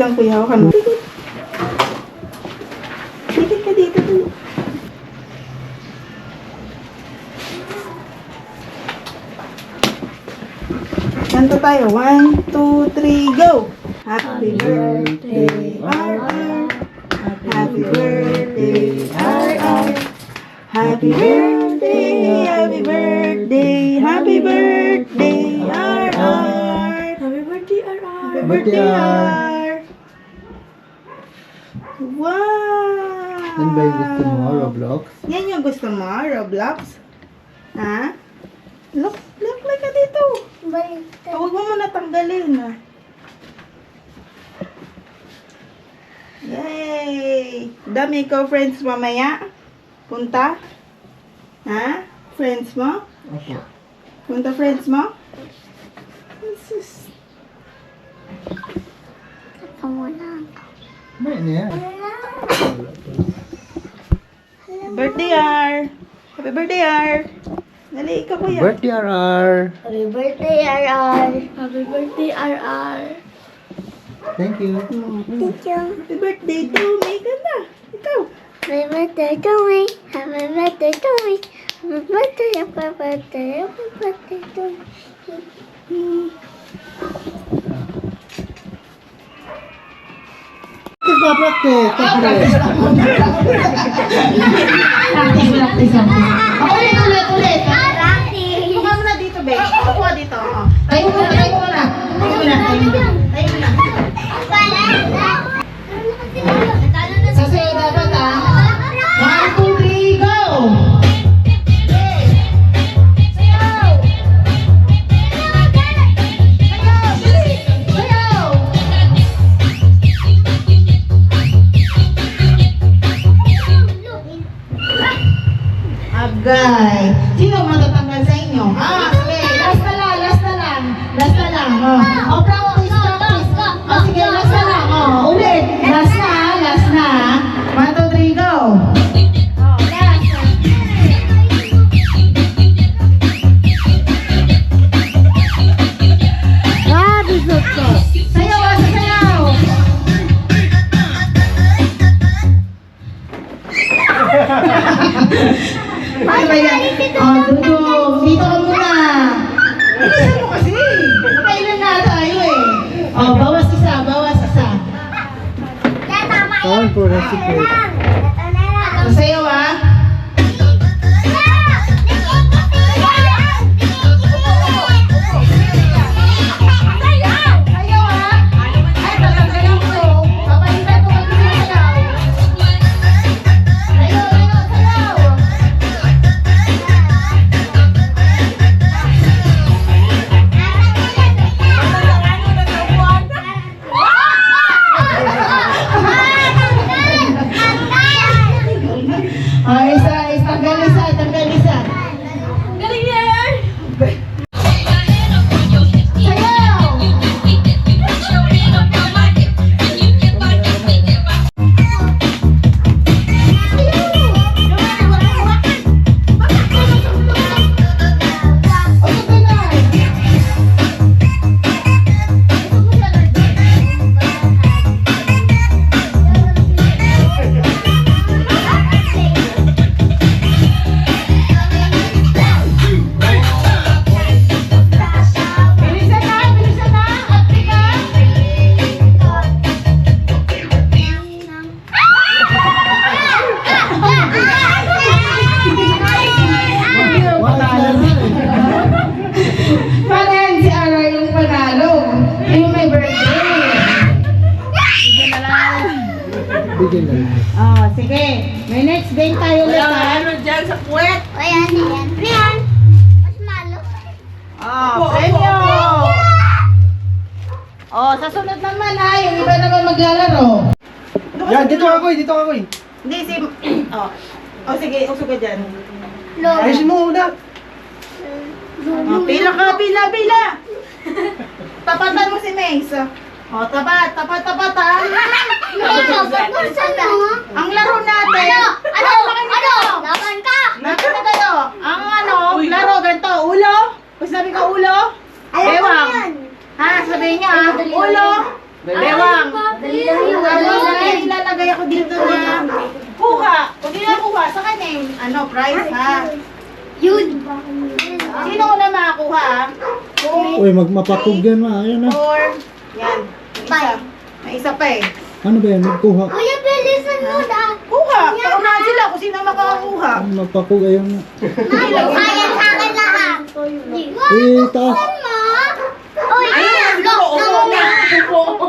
lang kuya, hawakan mo. Titit ka dito. Kanta tayo. One, two, three, go! Happy birthday, RR. Happy birthday, RR. Happy birthday, happy birthday, happy birthday, RR. Happy birthday, RR. Happy Birthday, birthday, R. R. Wow! Yan ba yung gusto mo, Roblox? Yan yung gusto mo, Roblox? Ha? Look, look like ka dito. Baliktad. Huwag mo muna tanggalin. ah. Yay! Dami ko friends mamaya. Punta? Ha? Friends mo? Opo. Punta friends mo? This is... Ito muna. May na yan. Birthday R! Happy birthday R! Dali, ikaw kuya. Birthday RR. Happy birthday, RR. Happy birthday, RR. Thank you. Thank you. Happy birthday to me. Ganda. Ikaw. Happy birthday to me. Happy birthday to me. Happy birthday, happy birthday, happy birthday to me. Practice, practice. Ulit, ulit, ulit. Practice. Upo ka muna dito, babe. Upo ka dito. Oh. Tayo muna, tayo muna. Tayo muna, tayo muna. Tayo. Sasayo Yan, dito ako eh, dito ako eh. Hindi, si... Oh. Oh, sige. Uso ka dyan. Lo. Ayusin mo una. Oh, pila ka, pila, pila. Tapatan mo si Mace. O, tapat, tapat, tapat ha. Ang laro natin. Ano? Ano? Laban ka! Natin na kayo. Ang ano, laro, ganito. Ulo. Kung sabi ko ulo, bewang. Ha, sabihin niya ha. Ulo, bewang. Tapos may ilalagay ako dito na kuha. Kung hindi na kuha, sa kanya yung ano, prize ha. Yun. Sino una makakuha ha? Uy, magmapatog yan ma. Ayan na. four, yan. Isa. May isa pa eh. Ano ba yan? Magkuha. Kuya, bilisan mo na. Kuha. Paunahan sila kung sino makakakuha. Magpapog ayun na. Mami, kaya sa akin lahat. Eh, taas. Uy, Ayan, look, upo, upo, upo.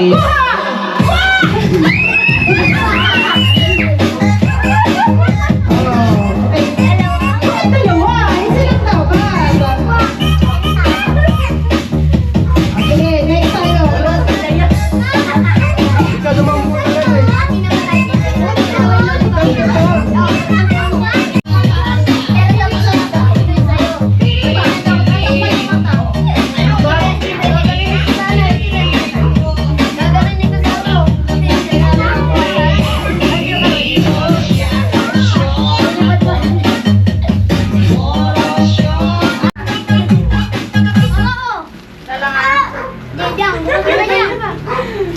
Kuha!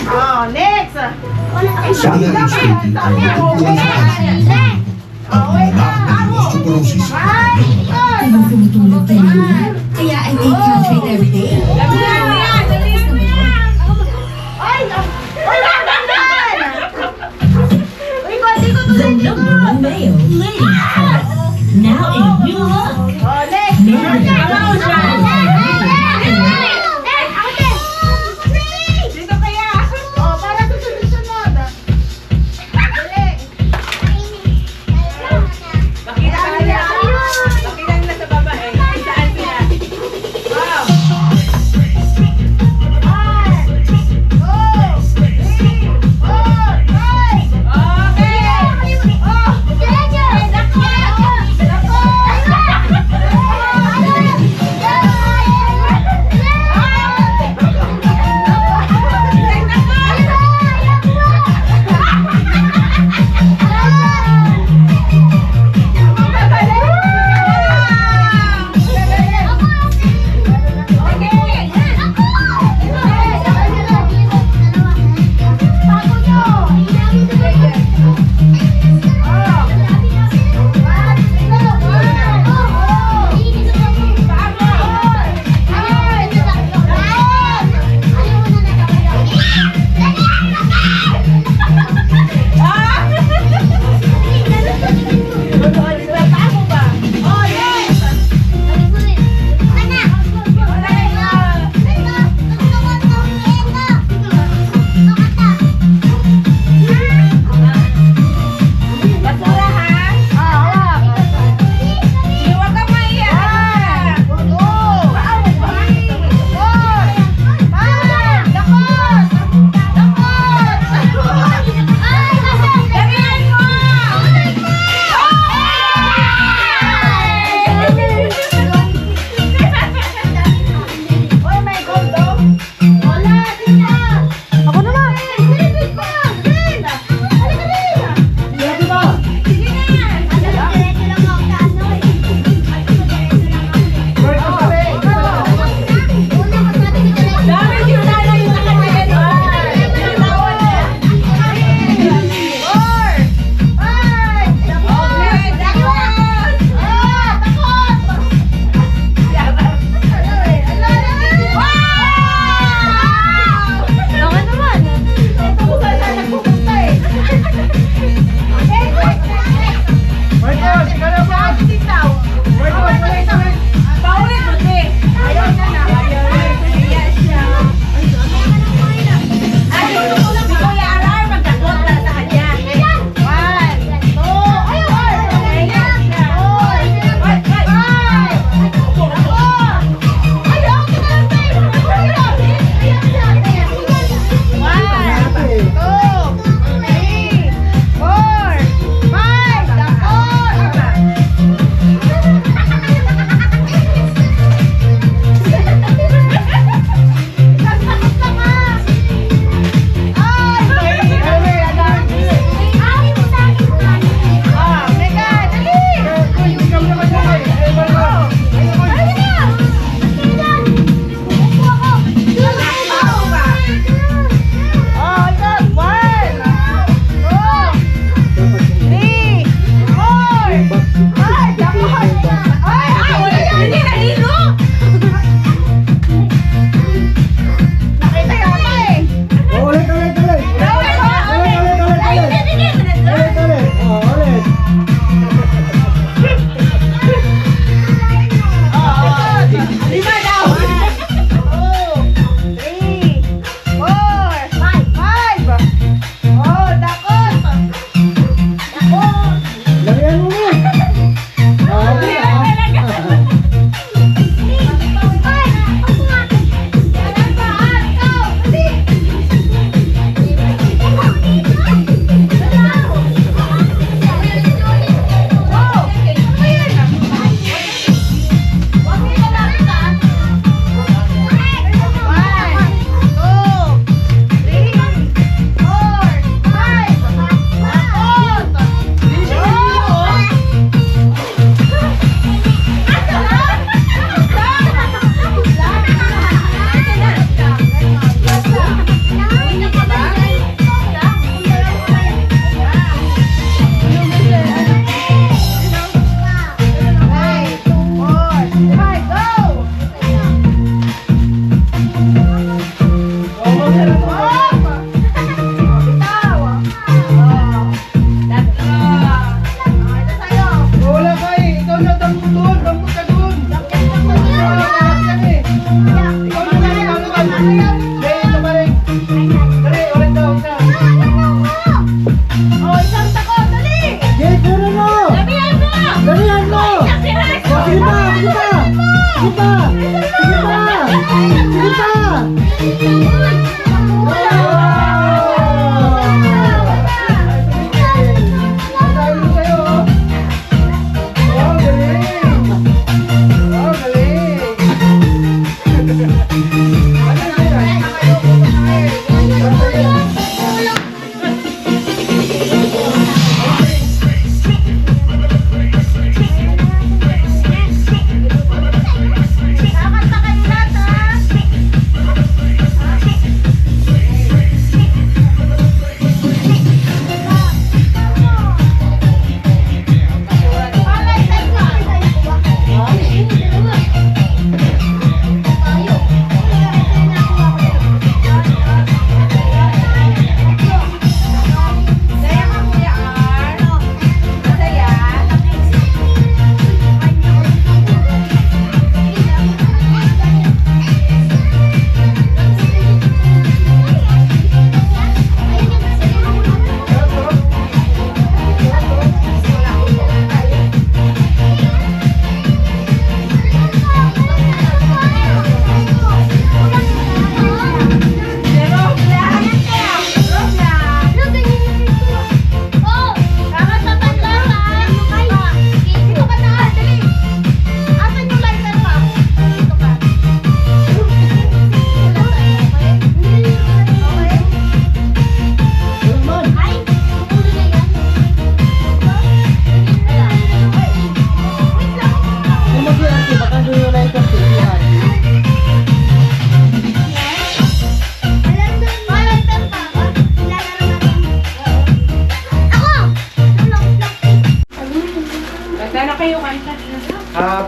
Oh, next. Oh, wait. osteoporosis. Ay, tumutulog tayo Kaya I take caltrate every day. The number one mayo, Lady Now in new look.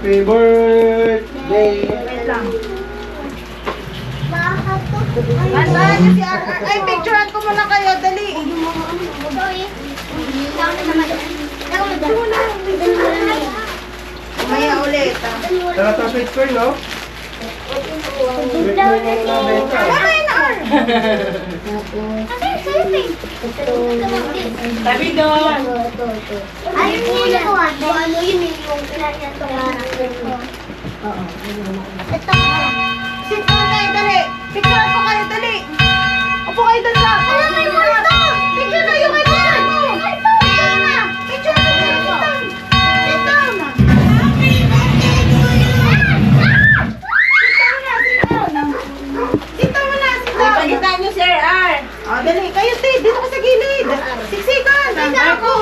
Happy birthday. Niyo si RR. Ay, picturean ko muna kayo. Dali. Maya ulit. ah. Tara ta picture, no? Picture na benta. Kamay na, R. Sabi doon. Ayun yung nagawa. Ano yun yung pinagkatawaran ko. Ito. Sit down kayo, dali. Picturean ko kayo, dali. Upo kayo mo yung multo! Picture na yung kayo doon. Picture na. Picture na down. Sit down muna, sit down. Pagitan niyo, Sir R. Dali. Kayo, Ti. Dito ka sa gilid. Siksikan. Ako.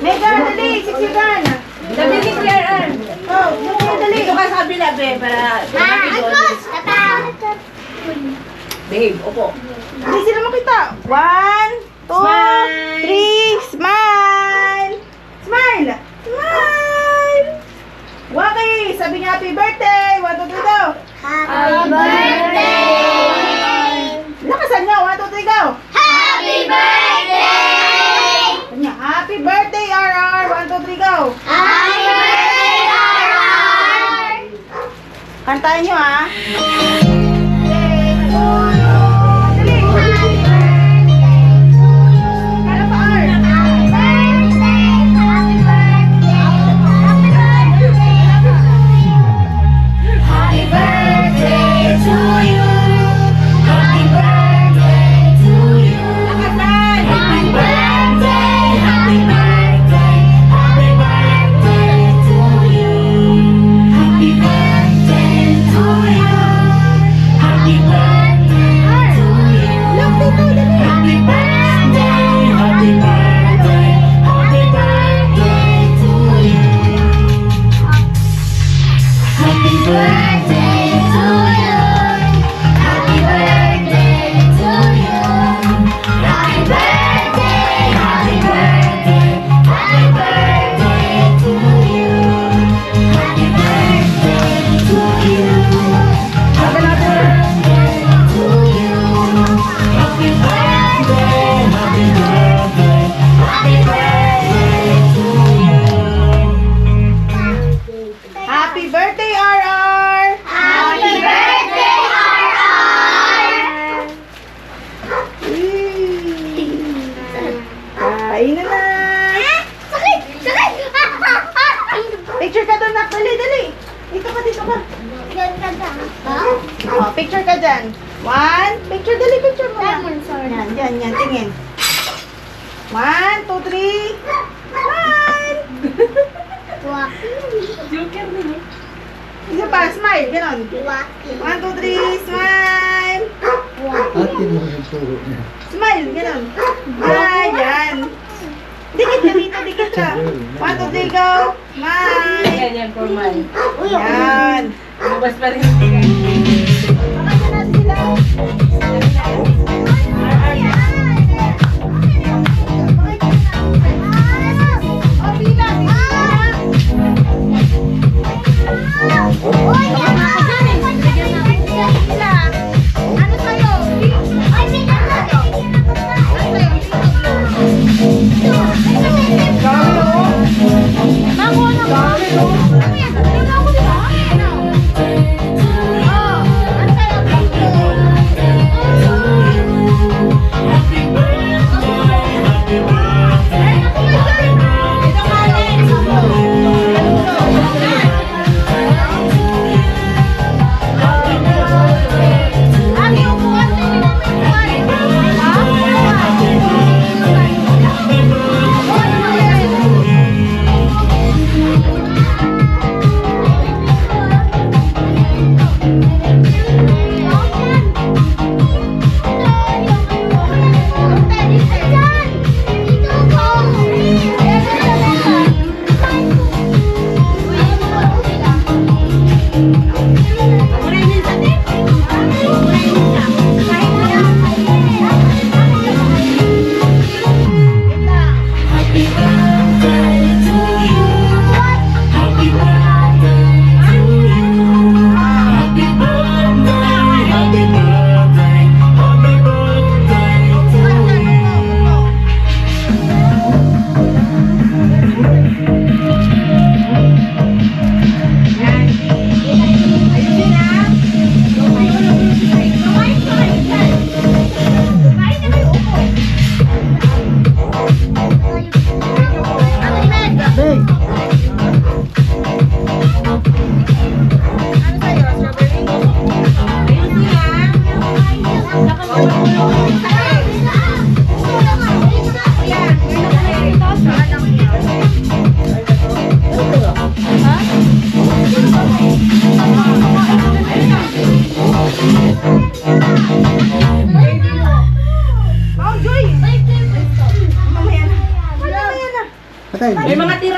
Mega, dali. Siksikan. Sabi ni R. Oh, kayo, dali. Dito ka sa kabila, be, para... Ah, Agos! Tata! Babe, upo. Hindi sila makita. One, two, Smile. three. Smile. Smile. Smile. Waki, sabi niya happy birthday. Kantahin niyo, ha. Smile. Ganyan, formal. Yan. Lumabas pa rin. May mga tira-tira